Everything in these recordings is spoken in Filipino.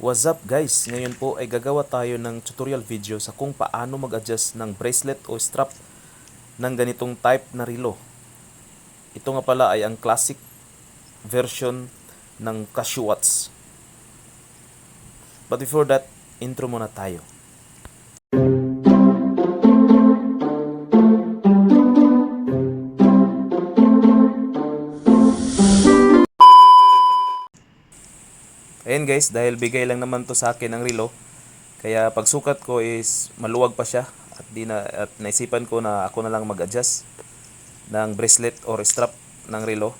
What's up guys? Ngayon po ay gagawa tayo ng tutorial video sa kung paano mag-adjust ng bracelet o strap ng ganitong type na relo. Ito nga pala ay ang classic version ng Casio Watch. But before that, intro muna tayo. Ayan guys, dahil bigay lang naman to sa akin ng relo, kaya pagsukat ko is maluwag pa siya at di na at naisipan ko na ako na lang mag-adjust ng bracelet or strap ng relo.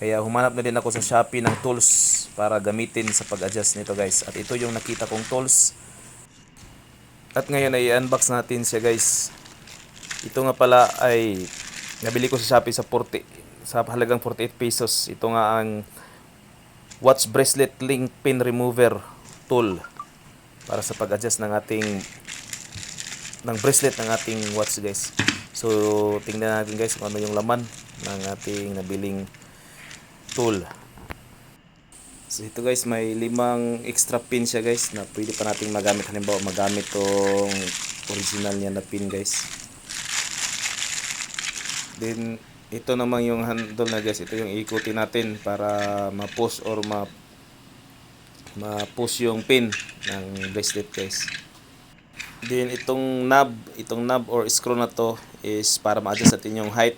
Kaya humanap na din ako sa Shopee ng tools para gamitin sa pag-adjust nito guys. At ito yung nakita kong tools. At ngayon ay unbox natin siya guys. Ito nga pala ay nabili ko sa Shopee sa 40 sa halagang 48 pesos. Ito nga ang watch bracelet link pin remover tool para sa pag-adjust ng ating ng bracelet ng ating watch guys. So tingnan natin guys kung ano yung laman ng ating nabiling tool. So ito guys may limang extra pin siya guys na pwede pa nating magamit halimbawa magamit tong original niya na pin guys. Then ito naman yung handle na guys, ito yung ikutin natin para ma-push or ma ma-push yung pin ng bracelet guys. Then itong knob, itong knob or screw na to is para ma-adjust natin yung height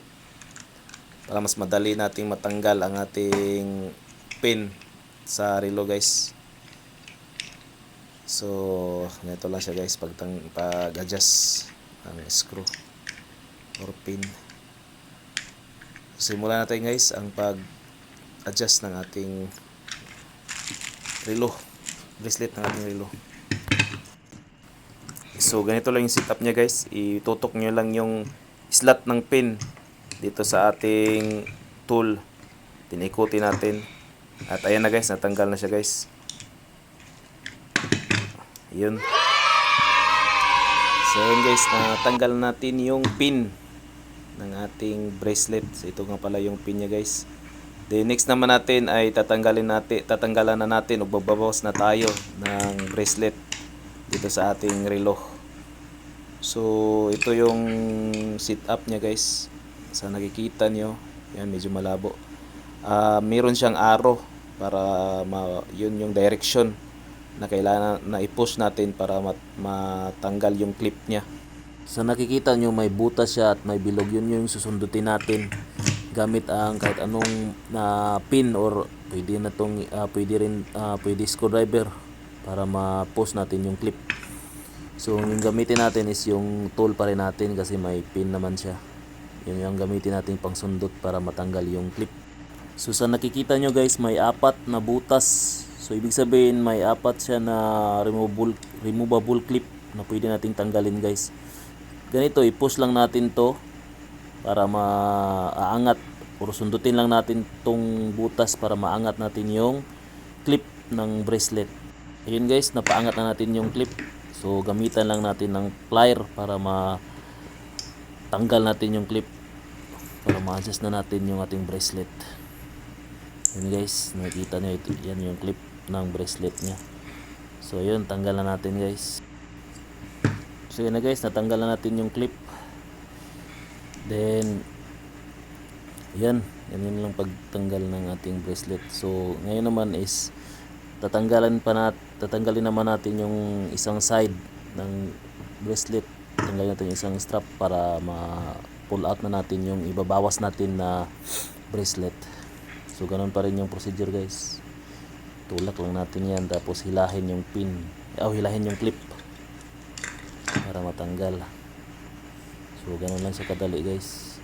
para mas madali nating matanggal ang ating pin sa relo guys. So, ganito lang siya guys pag pag-adjust ng screw or pin. Simulan natin guys ang pag-adjust ng ating relo. Bracelet ng ating relo. So ganito lang yung setup niya guys. Itutok nyo lang yung slot ng pin dito sa ating tool. Tinikuti natin. At ayan na guys, natanggal na siya guys. Yun. So yun guys, natanggal natin yung pin ng ating bracelet. Ito nga pala yung pin niya guys. Then next naman natin ay tatanggalin natin, tatanggalan na natin o babawas na tayo ng bracelet dito sa ating relo. So ito yung setup niya guys. Sa nakikita nyo, yan medyo malabo. Ah, meron siyang arrow para ma, yun yung direction na kailangan na i-push natin para mat, matanggal yung clip niya. Sa nakikita nyo may butas siya at may bilog yun yung susundutin natin gamit ang kahit anong na pin or pwede na tong ah, pwede rin ah, pwede screwdriver para ma-post natin yung clip. So yung gamitin natin is yung tool pa rin natin kasi may pin naman siya. Yun yung gamitin natin pang sundot para matanggal yung clip. So sa nakikita nyo guys may apat na butas. So ibig sabihin may apat siya na removable removable clip na pwede nating tanggalin guys ganito i-push lang natin to para maaangat. Or sundutin lang natin tong butas para maangat natin yung clip ng bracelet. Ayun guys napaangat na natin yung clip. So gamitan lang natin ng plier para ma tanggal natin yung clip. Para ma-adjust na natin yung ating bracelet. Yun guys nakikita nyo ito. Yan yung clip ng bracelet nya so yun tanggal na natin guys So yun na guys, natanggal na natin yung clip. Then, yan. Yan yun lang pagtanggal ng ating bracelet. So, ngayon naman is, tatanggalan pa nat tatanggalin naman natin yung isang side ng bracelet. Tanggalin natin yung isang strap para ma-pull out na natin yung ibabawas natin na bracelet. So, ganun pa rin yung procedure guys. Tulak lang natin yan. Tapos, hilahin yung pin. O, hilahin yung clip para matanggal. So ganun lang siya kadali guys.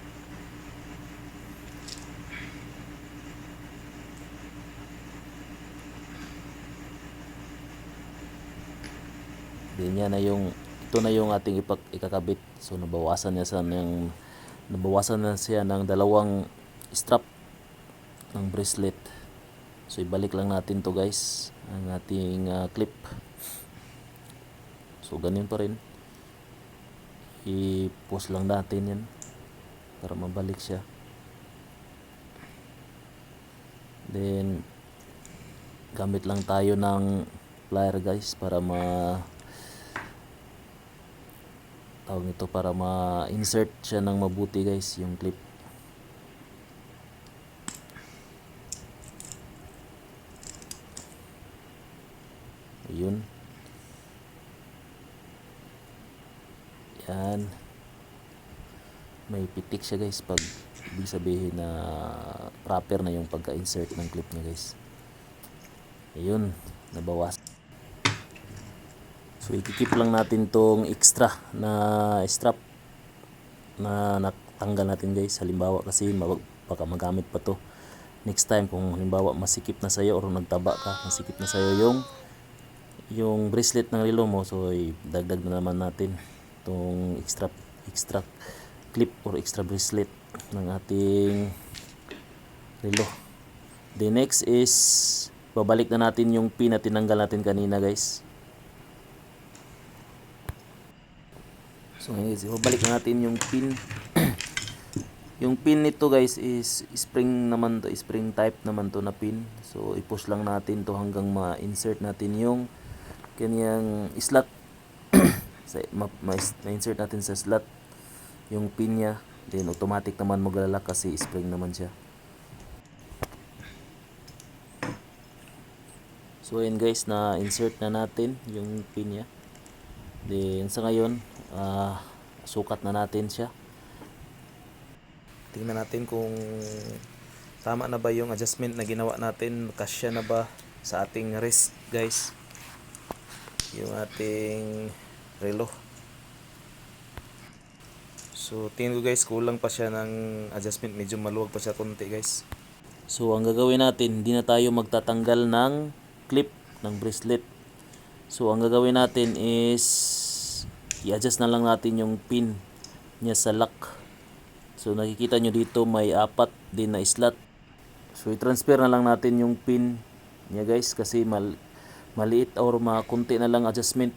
Din yan na yung ito na yung ating ipag, ikakabit. So nabawasan niya sa ng nabawasan na siya ng dalawang strap ng bracelet. So ibalik lang natin to guys ang ating uh, clip. So ganun pa rin i-post lang natin yan para mabalik siya then gamit lang tayo ng plier guys para ma tawag nito para ma-insert siya ng mabuti guys yung clip. Ayun. Yan. May pitik siya guys pag ibig sabihin na proper na yung pagka-insert ng clip niya guys. Ayun, nabawas. So ikikip lang natin tong extra na strap na natanggal natin guys. Halimbawa kasi baka magamit pa to. Next time kung halimbawa masikip na sa'yo or nagtaba ka, masikip na sa'yo yung yung bracelet ng relo mo so dagdag na naman natin tong extra extra clip or extra bracelet ng ating relo. The next is babalik na natin yung pin na tinanggal natin kanina guys. So guys, babalik na natin yung pin. yung pin nito guys is spring naman to, spring type naman to na pin. So i-push lang natin to hanggang ma-insert natin yung kanyang slot. Sa, ma- ma- ma-insert natin sa slot yung pin niya. Then automatic naman maglalak kasi spring naman siya. So ayun guys, na insert na natin yung pin niya. Then sa ngayon, ah, sukat na natin siya. Tingnan natin kung tama na ba yung adjustment na ginawa natin, kasya na ba sa ating wrist guys. Yung ating relo. So tingin ko guys, kulang pa siya ng adjustment, medyo maluwag pa siya konti guys. So ang gagawin natin, hindi na tayo magtatanggal ng clip ng bracelet. So ang gagawin natin is i-adjust na lang natin yung pin niya sa lock. So nakikita nyo dito may apat din na slot. So i-transfer na lang natin yung pin niya guys kasi mal maliit or makunti na lang adjustment.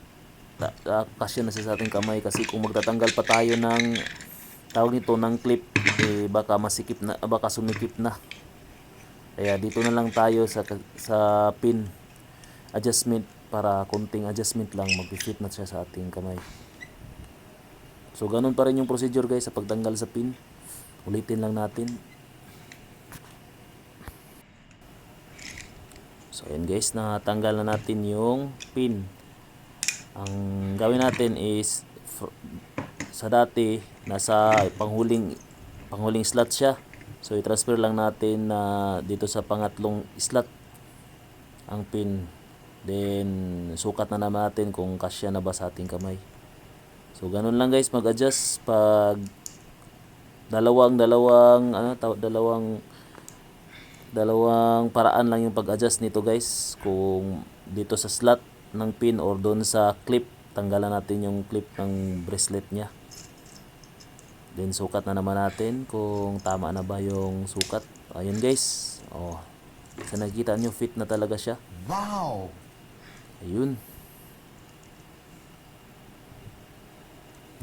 Kasya na siya sa ating kamay kasi kung magtatanggal pa tayo ng tawag nito ng clip eh baka masikip na baka sumikip na. Kaya dito na lang tayo sa sa pin adjustment para konting adjustment lang mag-fit na siya sa ating kamay. So ganun pa rin yung procedure guys sa pagtanggal sa pin. Ulitin lang natin. So ayan guys, natanggal na natin yung pin. Ang gawin natin is sa dati nasa panghuling panghuling slot siya. So i-transfer lang natin na dito sa pangatlong slot ang pin. Then sukat na naman natin kung kasya na ba sa ating kamay. So ganun lang guys mag-adjust pag dalawang dalawang ano taw- dalawang dalawang paraan lang yung pag-adjust nito guys kung dito sa slot ng pin or doon sa clip tanggalan natin yung clip ng bracelet niya. Then sukat na naman natin kung tama na ba yung sukat. Ayun guys. Oh sa nakikita nyo fit na talaga siya. Wow! ayun.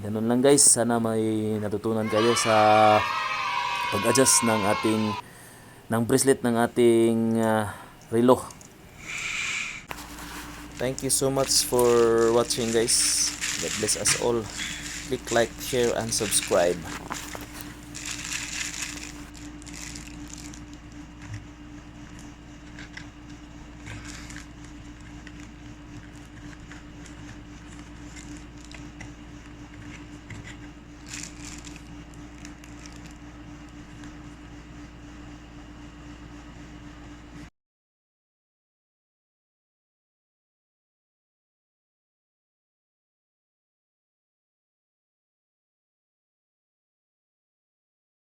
Ganun lang guys. Sana may natutunan kayo sa pag-adjust ng ating ng bracelet ng ating ah, relo thank you so much for watching guys. God bless us all. Click like share and subscribe